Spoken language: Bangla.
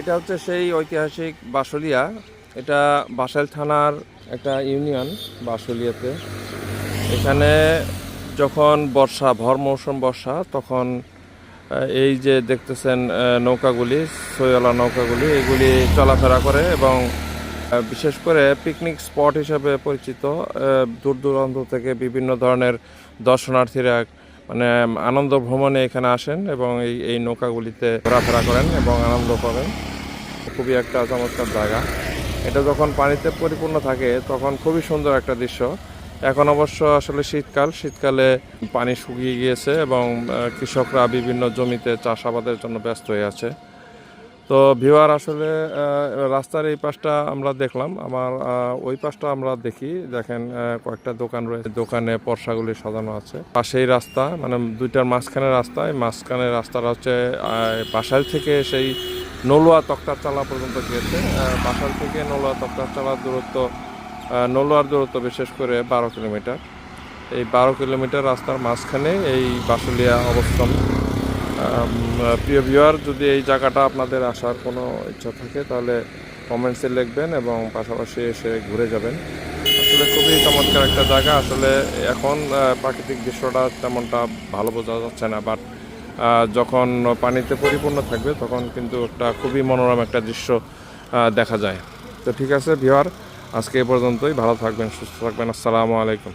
এটা হচ্ছে সেই ঐতিহাসিক বাসলিয়া। এটা বাসাইল থানার একটা ইউনিয়ন বাসলিয়াতে। এখানে যখন বর্ষা, ভর মৌসুম বর্ষা, তখন এই যে দেখতেছেন নৌকাগুলি, সৈয়লা নৌকাগুলি, এগুলি চলাফেরা করে এবং বিশেষ করে পিকনিক স্পট হিসাবে পরিচিত দূর দূরান্ত থেকে বিভিন্ন ধরনের দর্শনার্থীরা মানে আনন্দ ভ্রমণে এখানে আসেন এবং এই এই নৌকাগুলিতে ঘোরাফেরা করেন এবং আনন্দ পাবেন খুবই একটা চমৎকার জায়গা। এটা যখন পানিতে পরিপূর্ণ থাকে, তখন খুবই সুন্দর একটা দৃশ্য। এখন অবশ্য আসলে শীতকাল, শীতকালে পানি শুকিয়ে গিয়েছে এবং কৃষকরা বিভিন্ন জমিতে চাষাবাদের জন্য ব্যস্ত হয়ে আছে। তো ভিউয়ার আসলে রাস্তার এই পাশটা আমরা দেখলাম। আমার ওই পাশটা আমরা দেখি। দেখেন কয়েকটা দোকান রয়েছে। দোকানে পর্সাগুলি সাজানো আছে। পাশেই রাস্তা মানে দুইটার মাঝখানে রাস্তা। এই মাঝখানে রাস্তাটা হচ্ছে বাসাইল থেকে সেই নলুয়া তক্তার চালা পর্যন্ত গিয়েছে। আহ, বাসাইল থেকে নলুয়া তক্তার চালার দূরত্ব নলুয়ার দূরত্ব বিশেষ করে বারো কিলোমিটার। এই বারো কিলোমিটার রাস্তার মাঝখানে এই বাসুলিয়া অবস্থান। প্রিয় ভিউয়ার যদি এই জায়গাটা আপনাদের আসার কোনো ইচ্ছা থাকে, তাহলে কমেন্টসে লিখবেন এবং পাশাপাশি এসে ঘুরে যাবেন। আসলে খুবই চমৎকার একটা জায়গা। আসলে এখন প্রাকৃতিক দৃশ্যটা তেমনটা ভালো বোঝা যাচ্ছে না বাট যখন পানিতে পরিপূর্ণ থাকবে, তখন কিন্তু একটা খুবই মনোরম একটা দৃশ্য দেখা যায়। তো ঠিক আছে ভিউয়ার আজকে এ পর্যন্তই। ভালো থাকবেন, সুস্থ থাকবেন। আসসালামু আলাইকুম।